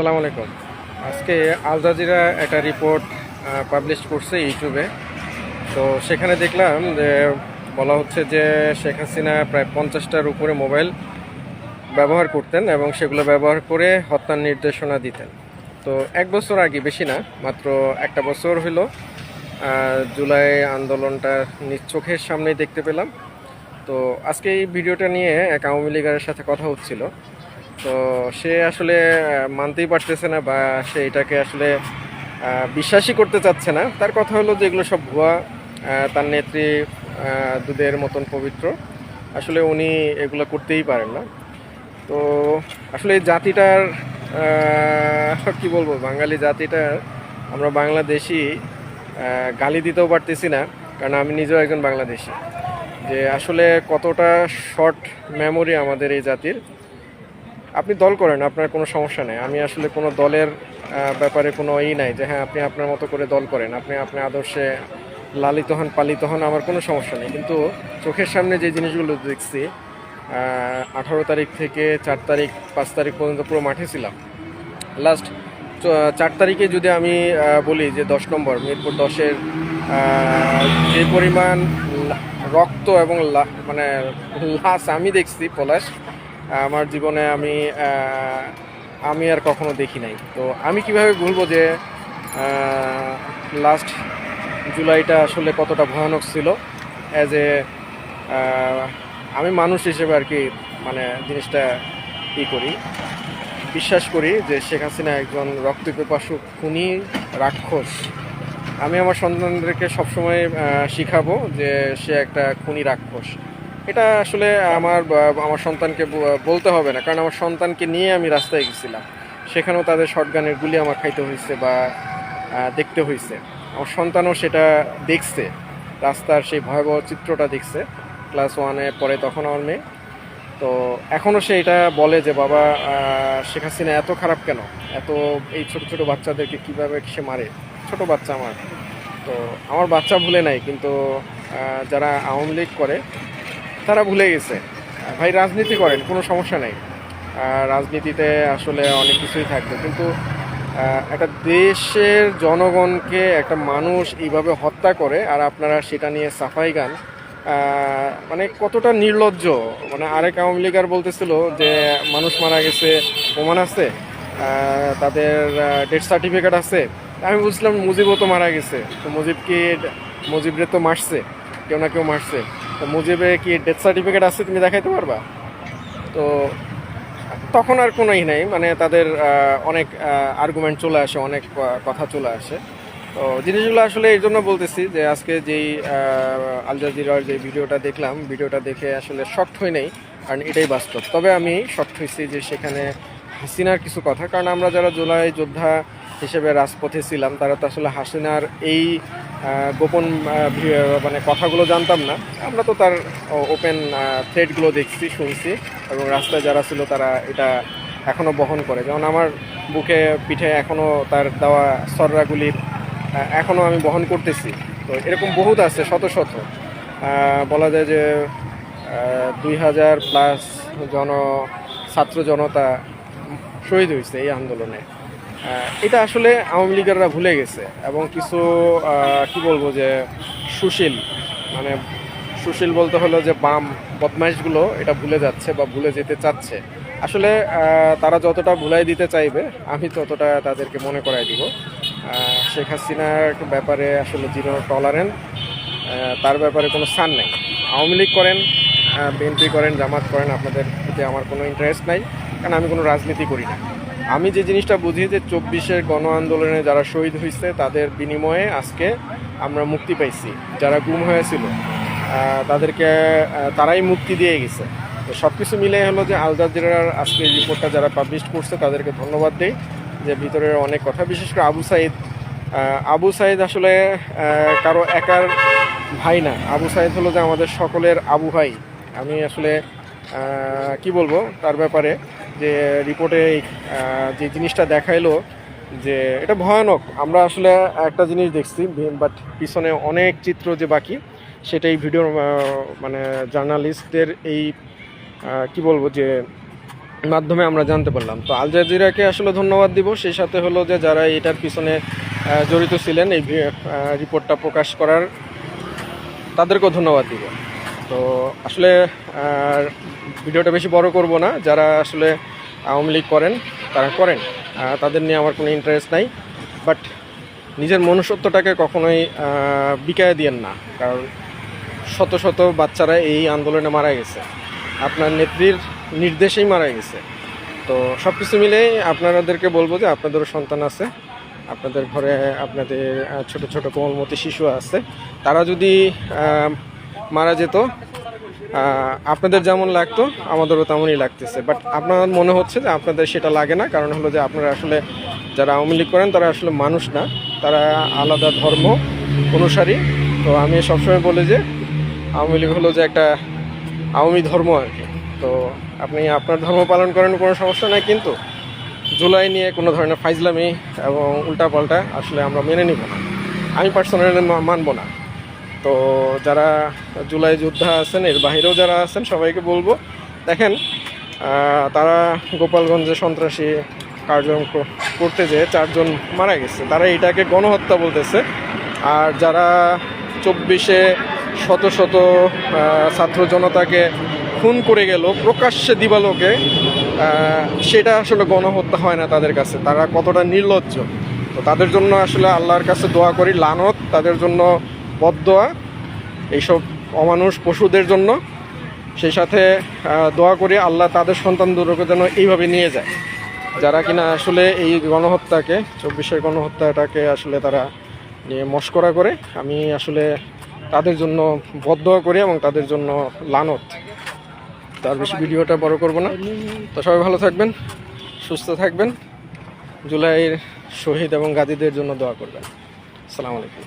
আসসালামু আলাইকুম। আজকে আল জাজিরা একটা রিপোর্ট পাবলিশ করছে ইউটিউবে। তো সেখানে দেখলাম যে বলা হচ্ছে যে শেখ হাসিনা প্রায় পঞ্চাশটার উপরে মোবাইল ব্যবহার করতেন এবং সেগুলো ব্যবহার করে হত্যার নির্দেশনা দিতেন। তো এক বছর আগে বেশি না মাত্র একটা বছর আহ, জুলাই আন্দোলনটা নিজ চোখের সামনেই দেখতে পেলাম। তো আজকে এই ভিডিওটা নিয়ে এক আওয়ামী লীগের সাথে কথা হচ্ছিল। তো সে আসলে মানতেই পারতেছে না বা সে এটাকে আসলে বিশ্বাসই করতে চাচ্ছে না। তার কথা হলো যে এগুলো সব ভুয়া তার নেত্রী দুধের মতন পবিত্র। আসলে উনি এগুলো করতেই পারেন না। তো আসলে এই জাতিটার কি বলব, বাঙালি জাতিটার আমরা বাংলাদেশি গালি দিতেও পারতেছি না, কারণ আমি নিজেও একজন বাংলাদেশি। যে আসলে কতটা শর্ট মেমোরি আমাদের এই জাতির। আপনি দল করেন, আপনার কোনো সমস্যা নেই। আমি আসলে কোনো দলের ব্যাপারে কোনো ই নাই যে হ্যাঁ আপনি আপনার মতো করে দল করেন, আপনি আপনার আদর্শে লালিত হন, পালিত হন, আমার কোনো সমস্যা নেই। কিন্তু চোখের সামনে যে জিনিসগুলো দেখছি আঠারো তারিখ থেকে চার তারিখ, পাঁচ তারিখ পর্যন্ত পুরো মাঠে ছিলাম। লাস্ট চার তারিখে যদি আমি বলি যে দশ নম্বর, মিরপুর দশের যে পরিমাণ রক্ত এবং মানে লাশ আমি দেখছি, পলাশ আমার জীবনে আমি আমি আর কখনো দেখি নাই। তো আমি কীভাবে বলব যে লাস্ট জুলাইটা আসলে কতটা ভয়ানক ছিল অ্যাজ এ আমি মানুষ হিসেবে আর কি মানে জিনিসটা ই করি। বিশ্বাস করি যে শেখ হাসিনা একজন রক্তপিপাসু খুনি রাক্ষস। আমি আমার সন্তানদেরকে সবসময় শিখাবো যে সে একটা খুনি রাক্ষস। এটা আসলে আমার আমার সন্তানকে বলতে হবে না। কারণ আমার সন্তানকে নিয়ে আমি রাস্তায় গেছিলাম। সেখানেও তাদের শটগানের গুলি আমার খাইতে হয়েছে বা দেখতে হয়েছে আমার সন্তানও সেটা দেখছে। রাস্তার সেই ভয়াবহ চিত্রটা দেখছে। ক্লাস ওয়ানে পরে তখন আমার মেয়ে। তো এখনও সে এটা বলে যে, বাবা শেখ হাসিনা এত খারাপ কেন? এত এই ছোট ছোট বাচ্চাদেরকে কীভাবে সে মারে? ছোট বাচ্চা আমার। তো আমার বাচ্চা ভুলে নাই, কিন্তু যারা আওয়ামী লীগ করে তারা ভুলে গেছে। ভাই, রাজনীতি করেন, কোনো সমস্যা নেই। রাজনীতিতে আসলে অনেক কিছুই থাকবে। কিন্তু একটা দেশের জনগণকে একটা মানুষ এইভাবে হত্যা করে, আর আপনারা সেটা নিয়ে সাফাই গান মানে কতটা নির্লজ্জ। মানে আরেক আওয়ামী লীগ আর বলতেছিল যে, মানুষ মারা গেছে প্রমাণ আছে তাদের ডেথ সার্টিফিকেট আছে। আমি বুঝলাম মুজিবও তো মারা গেছে। তো মুজিবকে, মুজিবরে তো মারছে, কেউ না কেউ মারছে। তো মুজিবে কি ডেথ সার্টিফিকেট আছে তুমি দেখাইতে পারবা? তো তখন আর কোনোই নাই মানে তাদের অনেক আর্গুমেন্ট চলে আসে, অনেক কথা চলে আসে। তো জিনিসগুলো আসলে এই জন্য বলতেছি যে আজকে যেই আল জাজিরার যে ভিডিওটা দেখলাম, ভিডিওটা দেখে আসলে শক্ট হয়ে নেই, কারণ এটাই বাস্তব। তবে আমি শক্ট হয়েছি যে সেখানে হাসিনার কিছু কথা, কারণ আমরা যারা জুলাই যোদ্ধা হিসেবে রাজপথে ছিলাম, তারা তো আসলে হাসিনার এই গোপন মানে কথাগুলো জানতাম না। আমরা তো তার ওপেন থ্রেডগুলো দেখছি, শুনছি এবং রাস্তায় যারা ছিল তারা এটা এখনও বহন করে। যেমন আমার বুকে পিঠে এখনও তার দেওয়া সররাগুলির এখনও আমি বহন করতেছি। তো এরকম বহুত আছে, শত শত। বলা যায় যে দুই হাজার প্লাস জন, ছাত্র জনতা শহীদ হয়েছে এই আন্দোলনে। এটা আসলে আওয়ামী লীগেররা ভুলে গেছে এবং কিছু কি বলব যে, সুশীল মানে সুশীল বলতে হলো যে বাম বদমাইশগুলো এটা ভুলে যাচ্ছে বা ভুলে যেতে চাচ্ছে। আসলে তারা যতটা ভুলাই দিতে চাইবে, আমি ততটা তাদেরকে মনে করাই দিব। শেখ হাসিনার ব্যাপারে আসলে জিরো টলারেন্ট তার ব্যাপারে কোনো স্থান নেই। আওয়ামী লীগ করেন বিএনপি করেন, জামাত করেন, আপনাদের প্রতি আমার কোনো ইন্টারেস্ট নাই, কারণ আমি কোনো রাজনীতি করি না। আমি যে জিনিসটা বুঝি যে চব্বিশের গণ আন্দোলনে যারা শহীদ হয়েছে, তাদের বিনিময়ে আজকে আমরা মুক্তি পাইছি। যারা গুম হয়েছিল তাদেরকে তারাই মুক্তি দিয়ে গেছে। তো সব কিছু মিলে হলো যে আল জাজিরার আজকে রিপোর্টটা যারা পাবলিশ করছে, তাদেরকে ধন্যবাদ দিই যে ভিতরের অনেক কথা। বিশেষ করে আবু সাইদ আবু সাইদ আসলে কারও একার ভাই না। আবু সাইদ হলো যে আমাদের সকলের আবু ভাই। আমি আসলে কি বলব তার ব্যাপারে? যে রিপোর্টে যে জিনিসটা দেখাইলো যে এটা ভয়ানক। আমরা আসলে একটা জিনিস দেখছি বাট পিছনে অনেক চিত্র যে বাকি সেটাই ভিডিও মানে জার্নালিস্টদের এই কি বলব যে মাধ্যমে আমরা জানতে পারলাম। তো আল জাজিরাকে আসলে ধন্যবাদ দিব। সেই সাথে হলো যে যারা এটার পিছনে জড়িত ছিলেন এই রিপোর্টটা প্রকাশ করার, তাদেরকেও ধন্যবাদ দিব। তো আসলে ভিডিওটা বেশি বড় করব না, যারা আসলে আওয়ামী লীগ করেন, তারা করেন। তাদের নিয়ে আমার কোনো ইন্টারেস্ট নাই। বাট নিজের মনুষ্যত্বটাকে কখনোই বিকায় দিয়েন না। কারণ শত শত বাচ্চারা এই আন্দোলনে মারা গেছে। আপনার নেত্রীর নির্দেশেই মারা গেছে। তো সব কিছু মিলেই আপনাদেরকে বলব যে আপনাদেরও সন্তান আছে। আপনাদের ঘরে আপনাদের ছোট ছোট কোমলমতি শিশু আছে। তারা যদি মারা যেত। আপনাদের যেমন লাগতো, আমাদেরও তেমনই লাগতেছে। বাট আপনার মনে হচ্ছে যে আপনাদের সেটা লাগে না, কারণ হলো যে আপনারা আসলে যারা আওয়ামী লীগ করেন, তারা আসলে মানুষ না। তারা আলাদা ধর্ম অনুসারী। তো আমি সবসময় বলি যে আওয়ামী লীগ হলো যে একটা আওয়ামী ধর্ম আর কি। তো আপনি আপনার ধর্ম পালন করেন, কোনো সমস্যা নাই, কিন্তু জুলাই নিয়ে কোনো ধরনের ফাইজলামি এবং উল্টাপাল্টা আসলে আমরা মেনে নিব না। আমি পার্সোনালি মানব না। তো যারা জুলাই যোদ্ধা আছেন, এর বাইরেও যারা আছেন, সবাইকে বলব, দেখেন তারা গোপালগঞ্জে সন্ত্রাসী কার্যক্রম করতে যেয়ে চারজন মারা গেছে। তারা এটাকে গণহত্যা বলতেছে। আর যারা চব্বিশে শত শত ছাত্র জনতাকে খুন করে গেল, প্রকাশ্যে দিবালোকে সেটা আসলে গণহত্যা হয় না তাদের কাছে। তারা কতটা নির্লজ্জ। তো তাদের জন্য আসলে আল্লাহর কাছে দোয়া করি, লানত, তাদের জন্য বদোয়া এইসব অমানুষ পশুদের জন্য। সেই সাথে দোয়া করি আল্লাহ তাদের সন্তানদেরকে যেন এইভাবে নিয়ে যায়। যারা কিনা আসলে এই গণহত্যাকে, চব্বিশের গণহত্যাটাকে আসলে তারা নিয়ে মস্করা করে, আমি আসলে তাদের জন্য বদোয়া করি এবং তাদের জন্য লানত। তার বেশি ভিডিওটা বড় করব না। তো সবাই ভালো থাকবেন, সুস্থ থাকবেন। জুলাইয়ের শহীদ এবং গাজীদের জন্য দোয়া করবেন। আসসালামু আলাইকুম।